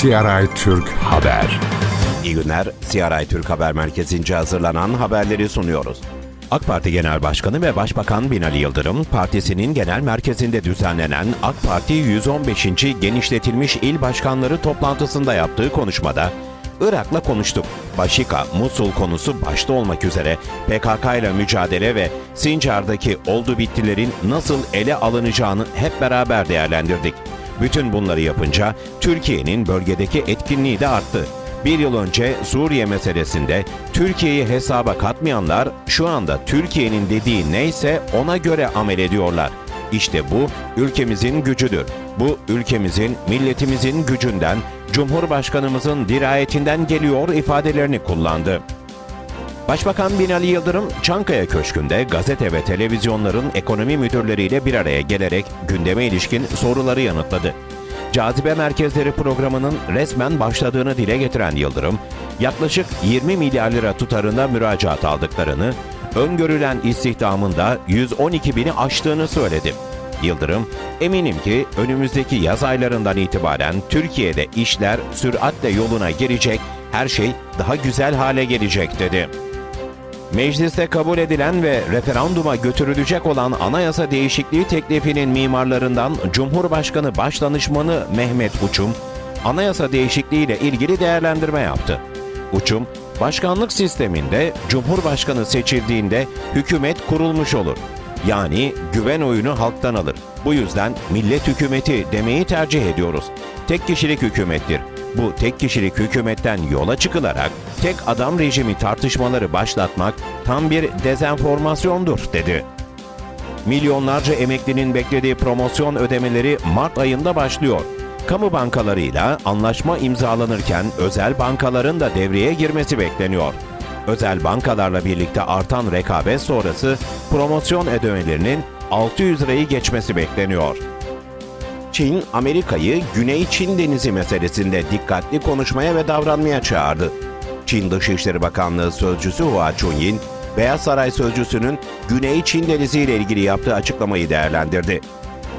CRI Türk Haber. İyi günler. CRI Türk Haber Merkezi'nce hazırlanan haberleri sunuyoruz. AK Parti Genel Başkanı ve Başbakan Binali Yıldırım, partisinin genel merkezinde düzenlenen AK Parti 115. Genişletilmiş İl Başkanları toplantısında yaptığı konuşmada, Irak'la konuştuk. Başika, Musul konusu başta olmak üzere PKK ile mücadele ve Sincar'daki oldu bittilerin nasıl ele alınacağını hep beraber değerlendirdik. Bütün bunları yapınca Türkiye'nin bölgedeki etkinliği de arttı. Bir yıl önce Suriye meselesinde Türkiye'yi hesaba katmayanlar şu anda Türkiye'nin dediği neyse ona göre amel ediyorlar. İşte bu ülkemizin gücüdür. Bu ülkemizin, milletimizin gücünden, Cumhurbaşkanımızın dirayetinden geliyor ifadelerini kullandı. Başbakan Binali Yıldırım, Çankaya Köşkü'nde gazete ve televizyonların ekonomi müdürleriyle bir araya gelerek gündeme ilişkin soruları yanıtladı. Cazibe Merkezleri programının resmen başladığını dile getiren Yıldırım, yaklaşık 20 milyar lira tutarında müracaat aldıklarını, öngörülen istihdamın da 112 bini aştığını söyledi. Yıldırım, eminim ki önümüzdeki yaz aylarından itibaren Türkiye'de işler süratle yoluna girecek, her şey daha güzel hale gelecek dedi. Mecliste kabul edilen ve referanduma götürülecek olan anayasa değişikliği teklifinin mimarlarından Cumhurbaşkanı Başdanışmanı Mehmet Uçum, anayasa değişikliği ile ilgili değerlendirme yaptı. Uçum, başkanlık sisteminde Cumhurbaşkanı seçildiğinde hükümet kurulmuş olur. Yani güven oyunu halktan alır. Bu yüzden millet hükümeti demeyi tercih ediyoruz. Tek kişilik hükümettir. Bu tek kişilik hükümetten yola çıkılarak tek adam rejimi tartışmaları başlatmak tam bir dezenformasyondur dedi. Milyonlarca emeklinin beklediği promosyon ödemeleri Mart ayında başlıyor. Kamu bankalarıyla anlaşma imzalanırken özel bankaların da devreye girmesi bekleniyor. Özel bankalarla birlikte artan rekabet sonrası promosyon ödemelerinin 600 lirayı geçmesi bekleniyor. Çin, Amerika'yı Güney Çin Denizi meselesinde dikkatli konuşmaya ve davranmaya çağırdı. Çin Dışişleri Bakanlığı Sözcüsü Hua Chunying, Beyaz Saray Sözcüsü'nün Güney Çin Denizi ile ilgili yaptığı açıklamayı değerlendirdi.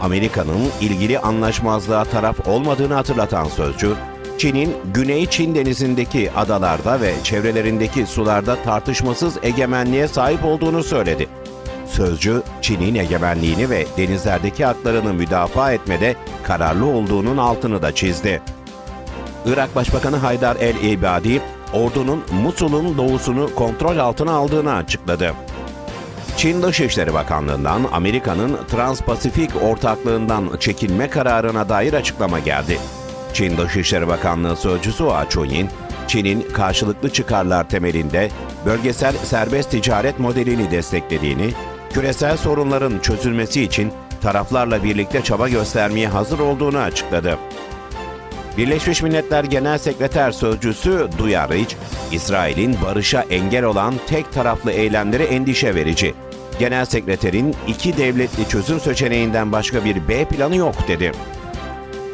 Amerika'nın ilgili anlaşmazlığa taraf olmadığını hatırlatan sözcü, Çin'in Güney Çin Denizi'ndeki adalarda ve çevrelerindeki sularda tartışmasız egemenliğe sahip olduğunu söyledi. Sözcü, Çin'in egemenliğini ve denizlerdeki haklarını müdafaa etmede kararlı olduğunun altını da çizdi. Irak Başbakanı Haydar el-Ebadi, ordunun Musul'un doğusunu kontrol altına aldığını açıkladı. Çin Dışişleri Bakanlığı'ndan Amerika'nın Trans-Pasifik ortaklığından çekilme kararına dair açıklama geldi. Çin Dışişleri Bakanlığı Sözcüsü Hua Chunying, Çin'in karşılıklı çıkarlar temelinde bölgesel serbest ticaret modelini desteklediğini, küresel sorunların çözülmesi için taraflarla birlikte çaba göstermeye hazır olduğunu açıkladı. Birleşmiş Milletler Genel Sekreter Sözcüsü Duyarıç, İsrail'in barışa engel olan tek taraflı eylemleri endişe verici. Genel Sekreterin iki devletli çözüm seçeneğinden başka bir B planı yok dedi.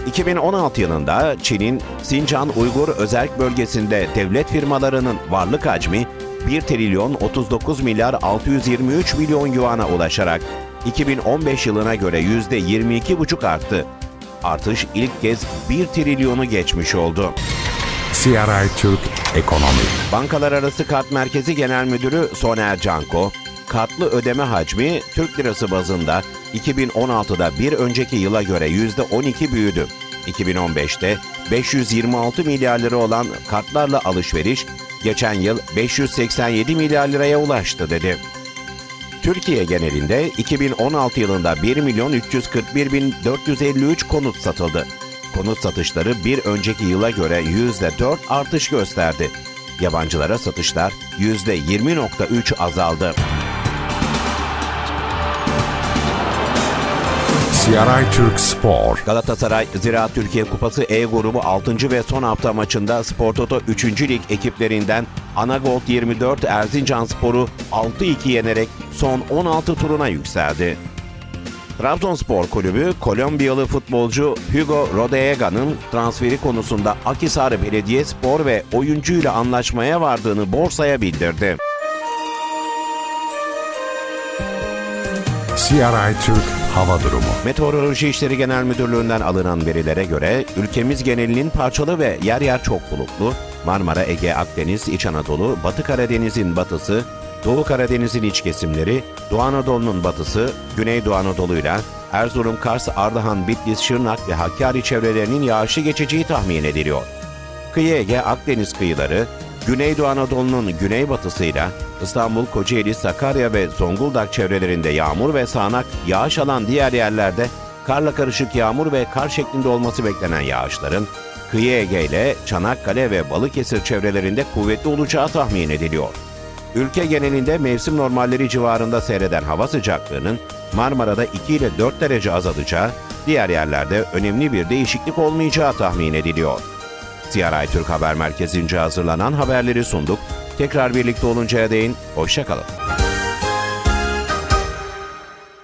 2016 yılında Çin'in Sincan Uygur Özerk Bölgesi'nde devlet firmalarının varlık hacmi 1 trilyon 39 milyar 623 milyon yuana ulaşarak 2015 yılına göre %22,5 arttı. Artış ilk kez 1 trilyonu geçmiş oldu. CRI Türk Ekonomi. Bankalar Arası Kart Merkezi Genel Müdürü Soner Canko, kartlı ödeme hacmi Türk lirası bazında 2016'da bir önceki yıla göre %12 büyüdü. 2015'te 526 milyar lira olan kartlarla alışveriş, geçen yıl 587 milyar liraya ulaştı dedi. Türkiye genelinde 2016 yılında 1 milyon 341 bin 453 konut satıldı. Konut satışları bir önceki yıla göre %4 artış gösterdi. Yabancılara satışlar %20.3 azaldı. CRI Türk Spor. Galatasaray Ziraat Türkiye Kupası E grubu 6. ve son hafta maçında Spor Toto 3. Lig ekiplerinden Anagold 24 Erzincan Spor'u 6-2 yenerek son 16 turuna yükseldi. Trabzonspor Kulübü Kolombiyalı futbolcu Hugo Rodeaga'nın transferi konusunda Akhisar Belediyespor ve oyuncuyla anlaşmaya vardığını borsaya bildirdi. CRI Türk hava durumu. Meteoroloji İşleri Genel Müdürlüğü'nden alınan verilere göre ülkemiz genelinin parçalı ve yer yer çok bulutlu, Marmara, Ege, Akdeniz, İç Anadolu, Batı Karadeniz'in batısı, Doğu Karadeniz'in iç kesimleri, Doğu Anadolu'nun batısı, Güneydoğu Anadolu'yla Erzurum, Kars, Ardahan, Bitlis, Şırnak ve Hakkari çevrelerinin yağışlı geçeceği tahmin ediliyor. Kıyı Ege, Akdeniz kıyıları, Güneydoğu Anadolu'nun güneybatısıyla İstanbul, Kocaeli, Sakarya ve Zonguldak çevrelerinde yağmur ve sağanak yağış alan diğer yerlerde karla karışık yağmur ve kar şeklinde olması beklenen yağışların Kıyı Ege ile Çanakkale ve Balıkesir çevrelerinde kuvvetli olacağı tahmin ediliyor. Ülke genelinde mevsim normalleri civarında seyreden hava sıcaklığının Marmara'da 2 ile 4 derece azalacağı, diğer yerlerde önemli bir değişiklik olmayacağı tahmin ediliyor. CRI Türk Haber Merkezi'nce hazırlanan haberleri sunduk. Tekrar birlikte oluncaya değin, hoşçakalın.